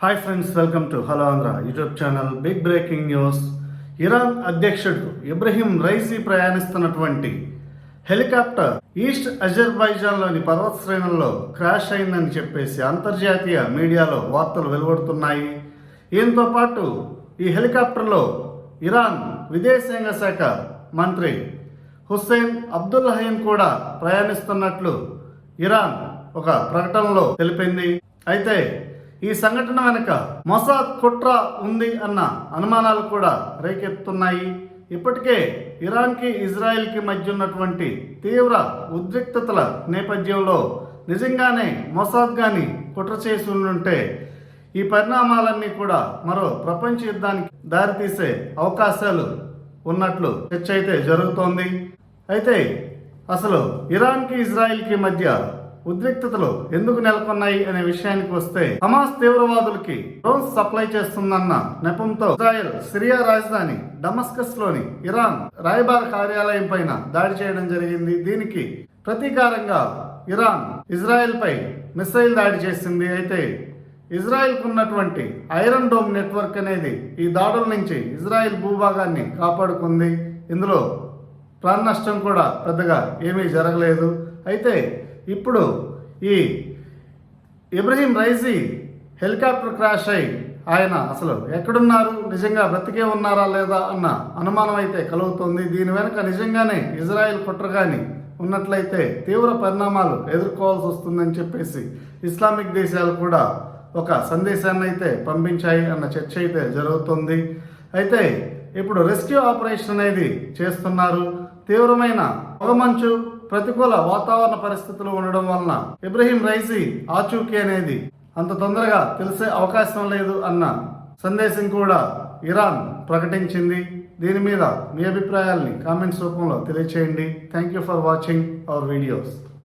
Hi friends welcome to hello Andhra YouTube channel big breaking news Iran అధ్యక్షుడు Ibrahim Raisi ప్రయాణిస్తున్నటువంటి helicopter east అజర్బైజాన్లోని పర్వత శ్రేణుల్లో క్రాష్ అయిందని చెప్పేసి అంతర్జాతీయ మీడియాలో వార్తలు వెలువడుతున్నాయి. దీంతో పాటు ఈ హెలికాప్టర్లో ఇరాన్ విదేశాంగ శాఖ మంత్రి హుస్సేన్ అబ్దుల్ హయన్ కూడా ప్రయాణిస్తున్నట్లు ఇరాన్ ఒక ప్రకటనలో తెలిపింది. అయితే ఈ సంఘటన వెనుక మొసాద్ కుట్ర ఉంది అన్న అనుమానాలు కూడా రేకెత్తుతున్నాయి ఇప్పటికే ఇరాన్కి ఇజ్రాయెల్కి మధ్య ఉన్నటువంటి తీవ్ర ఉద్రిక్తతల నేపథ్యంలో నిజంగానే మొసాద్ గాని కుట్ర చేసి ఉంటే ఈ పరిణామాలన్నీ కూడా మరో ప్రపంచ యుద్ధానికి దారితీసే అవకాశాలు ఉన్నట్లు చర్చ అయితే జరుగుతోంది. అయితే అసలు ఇరాన్కి ఇజ్రాయెల్కి మధ్య ఉద్రిక్తతలు ఎందుకు నెలకొన్నాయి అనే విషయానికి వస్తే హమాస్ తీవ్రవాదులకి డ్రోన్స్ సప్లై చేస్తుందన్న నెపంతో ఇజ్రాయెల్ సిరియా రాజధాని డమస్కస్లోని ఇరాన్ రాయబార కార్యాలయం పైన దాడి చేయడం జరిగింది. దీనికి ప్రతీకారంగా ఇరాన్ ఇజ్రాయెల్ పై మిసైల్ దాడి చేసింది. అయితే ఇజ్రాయెల్కు ఉన్నటువంటి ఐరన్ డోమ్ నెట్వర్క్ అనేది ఈ దాడుల నుంచి ఇజ్రాయెల్ భూభాగాన్ని కాపాడుకుంది. ఇందులో ప్రాణ నష్టం కూడా పెద్దగా ఏమీ జరగలేదు. అయితే ఇప్పుడు ఈ ఇబ్రహీం రైజీ హెలికాప్టర్ క్రాష్ అయి ఆయన అసలు ఎక్కడున్నారు? నిజంగా బ్రతికే ఉన్నారా లేదా అన్న అనుమానం అయితే కలుగుతుంది. దీని వెనుక నిజంగానే ఇజ్రాయెల్ కుట్ర కానీ ఉన్నట్లయితే తీవ్ర పరిణామాలు ఎదుర్కోవాల్సి వస్తుందని చెప్పేసి ఇస్లామిక్ దేశాలు కూడా ఒక సందేశాన్ని అయితే పంపించాయి అన్న చర్చ అయితే జరుగుతుంది. అయితే ఇప్పుడు రెస్క్యూ ఆపరేషన్ అనేది చేస్తున్నారు. తీవ్రమైన పొగమంచు ప్రతికూల వాతావరణ పరిస్థితులు ఉండడం వలన ఇబ్రహీం రైసీ ఆచూకీ అనేది అంత తొందరగా తెలిసే అవకాశం లేదు అన్న సందేశం కూడా ఇరాన్ ప్రకటించింది. దీని మీద మీ అభిప్రాయాల్ని కామెంట్స్ రూపంలో తెలియచేయండి. Thank you for watching our videos